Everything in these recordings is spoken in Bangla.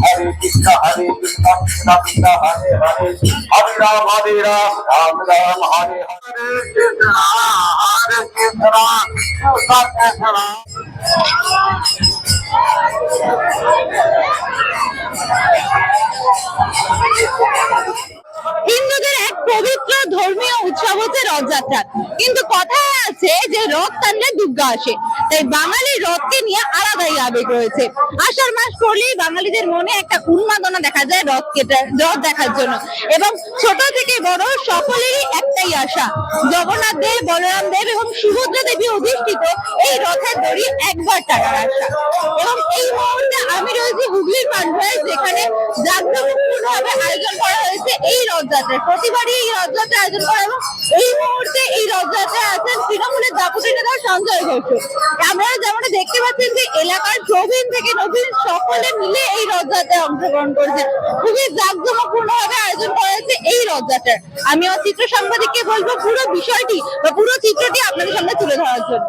হরে কৃষ্ণ হরে কৃষ্ণ কৃষ্ণ হরে হরে হরে রাম হরে রাম রাম রাম হরে হরে হরে কৃষ্ণ হিন্দুদের এক পবিত্র ধর্মীয় উৎসব হচ্ছে রথযাত্রা। কিন্তু কথায় আছে যে রথ টানলে দুর্গা আসে। তাই বাঙালির রথকে নিয়ে আলাদাই আবেগ রয়েছে। আষাঢ় মাস পড়লেই বাঙালিদের মনে একটা উন্মাদনা দেখা যায় রথ রথ দেখার জন্য। এবং ছোট থেকে বড় সকলেরই একটাই আশা। জগন্নাথ দেব, বলরাম দেব এবং সুভদ্রা দেবী অধিষ্ঠিত এই রথের দড়ি একবার টাকার আশা। এবং এই মুহূর্তে আমি রয়েছি হুগলির পান্ডায় যেখানে জাঁকজমকপূর্ণভাবে আয়োজন করা হয়েছে এই রথযাত্রা প্রতিবারই এই রথযাত্রা আয়োজন করা এবং এই মুহূর্তে এই রথযাত্রায় আছেন তৃণমূলের দাপুটি নেতা সঞ্জয় ঘোষ। আপনারা যেমনটা দেখতে পাচ্ছেন যে এলাকার প্রবীণ থেকে নবীন সকলে মিলে এই রথযাত্রায় অংশগ্রহণ করেছে। খুবই জাঁকজমকপূর্ণ ভাবে আয়োজন করা হয়েছে এই রথযাত্রার। আমি আমার চিত্র সাংবাদিককে বলব, পুরো বিষয়টি বা পুরো চিত্রটি আপনাদের সামনে তুলে ধরার জন্য।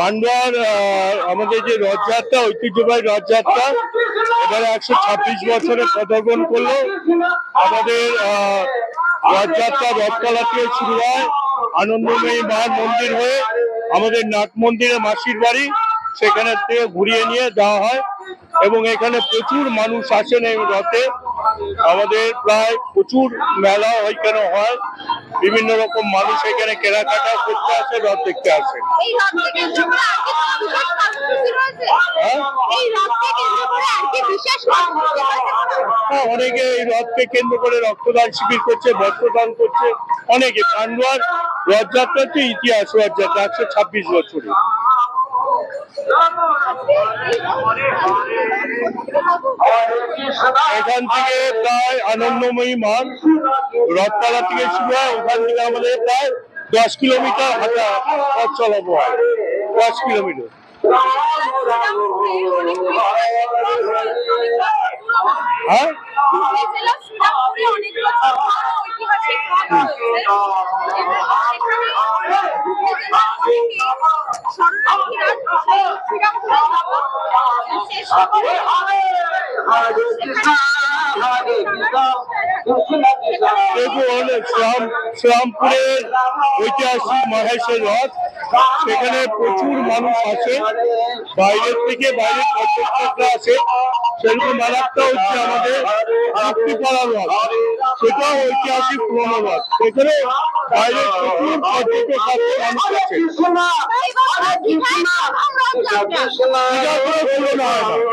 আহ, আমাদের যে রথযাত্রা ঐতিহ্যবাহী রথযাত্রা এবারে একশো ছাব্বিশ বছরে পদার্পণ করল। আমাদের রথযাত্রা রথতলা থেকে শুরু হয়। আনন্দময়ী মার মন্দির হয়ে আমাদের নাট মন্দিরে মাসির বাড়ি সেখানে থেকে ঘুরিয়ে নিয়ে যাওয়া হয়। এবং এখানে প্রচুর মানুষ আসেন এই রথে। আমাদের প্রায় প্রচুর মেলা ওইখানে হয়? বিভিন্ন রকম মানুষ এখানে কেনাকাটা করতে আসে রথ দেখতে আসে। হ্যাঁ? হ্যাঁ, অনেকে এই রথকে কেন্দ্র করে রক্তদান শিবির করছে বস্ত্রদান করছে। অনেকে পান্ডুয়ার রথযাত্রা হচ্ছে ইতিহাস রথযাত্রা একশো ছাব্বিশ বছরে এখান থেকে প্রায় আনন্দময়ী মাঠ, রথতলা থেকে শুরু হয়, ওখান থেকে আমাদের প্রায় দশ কিলোমিটার হাঁটা পথ চলাবো হয়। দশ কিলোমিটার। হ্যাঁ? শ্রামপুরের ঐতিহাসিক মহেশের রথ। সেখানে প্রচুর মানুষ আছে বাইরের থেকে বাইরের পর্যটকরা আছে সেরকম আরেকটা হচ্ছে আমাদের মুক্তিপাড়া রথ। সেটাও ঐতিহাসিক পুরনো রথ সেখানে বাইরের প্রচুর পর্যটক আসে মানুষ আছে এইবার দীঘায় প্রথম রথযাত্রা। এটা কোনো তুলনা না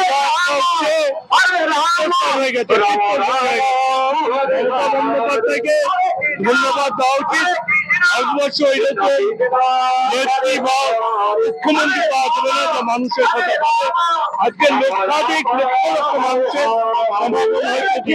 এটা হচ্ছে গেছে ছোট্ট গেছে। মমতা বন্দ্যোপাধ্যায়কে ধন্যবাদ দেওয়া উচিত ভারতবর্ষ এরকম নেত্রী বা মুখ্যমন্ত্রী পাওয়া মানুষের কথা আজকে লক্ষাধিক লক্ষ লক্ষ মানুষের সমাগম হয়েছে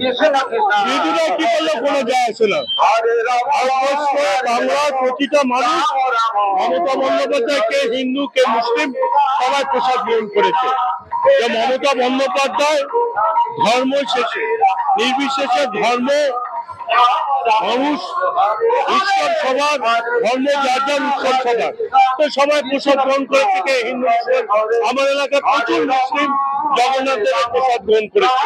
কি কোনো যায় বাংলার প্রতিটা মানুষ মমতা বন্দ্যোপাধ্যায় কে হিন্দু, কে মুসলিম সবাই প্রসাদ গ্রহণ করেছে। মমতা বন্দ্যোপাধ্যায় ধর্ম শেষে, নির্বিশেষে ধর্ম, মানুষ, ঈশ্বর সবার, ধর্ম যার যার উৎসব সবার। তো সবাই প্রসাদ গ্রহণ করে থেকে হিন্দু আমার এলাকার প্রচুর মুসলিম জগন্নাথ দেবের প্রসাদ গ্রহণ করেছে।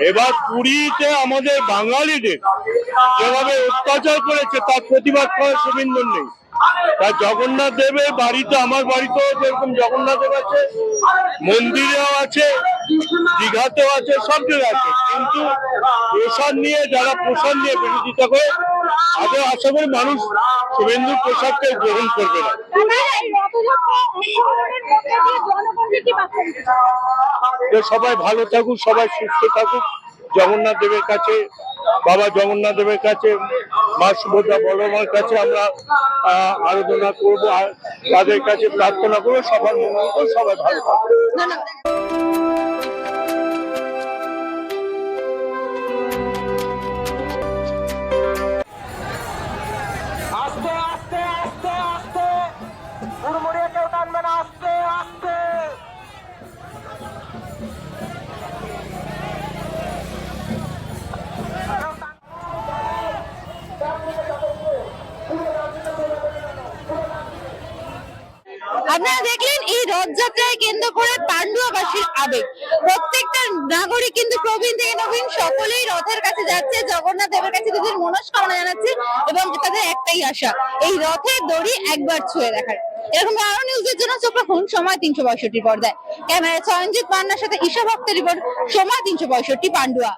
এবার পুরীতে আমাদের বাঙালিদের যেভাবে অত্যাচার করেছে, তার প্রতিবাদ করার সুবিন্দর নেই। তার জগন্নাথ দেবের বাড়িতে, আমার বাড়িতেও যেরকম জগন্নাথ দেব আছে, মন্দিরেও আছে, দীঘাতেও আছে, সব জায়গায় আছে। কিন্তু প্রসাদ নিয়ে, যারা প্রসাদ নিয়ে বিরোধিতা করে আগে আশা করি মানুষ শুভেন্দু প্রসাদকে গ্রহণ করবে না। সবাই ভালো থাকুক, সবাই সুস্থ থাকুক, জগন্নাথ দেবের কাছে, বাবা জগন্নাথ দেবের কাছে, মা সুভদ্রা বড়মার কাছে আমরা আরাধনা করব, আর তাদের কাছে প্রার্থনা করব, সবার মঙ্গল সবাই ভালো থাকুক। আপনারা দেখলেন, এই রথযাত্রায় কেন্দ্র করে পান্ডুয়াবাসীর আবেগ। প্রত্যেকটা নাগরিক কিন্তু প্রবীণ থেকে নবীন, সকলেই রথের কাছে যাচ্ছে, জগন্নাথ দেবের কাছে তাদের মনস্কামনা জানাচ্ছে এবং তাদের একটাই আশা, এই রথের দড়ি একবার ছুঁয়ে দেখার। এরকম আরও নিউজের জন্য চোখ রাখুন সময় তিনশো পঁয়ষট্টি পর্দায়। ক্যামেরা চয়নজিৎ পান্নার সাথে ঈশা ভক্তের রিপোর্ট সময় তিনশো পঁয়ষট্টি পান্ডুয়া।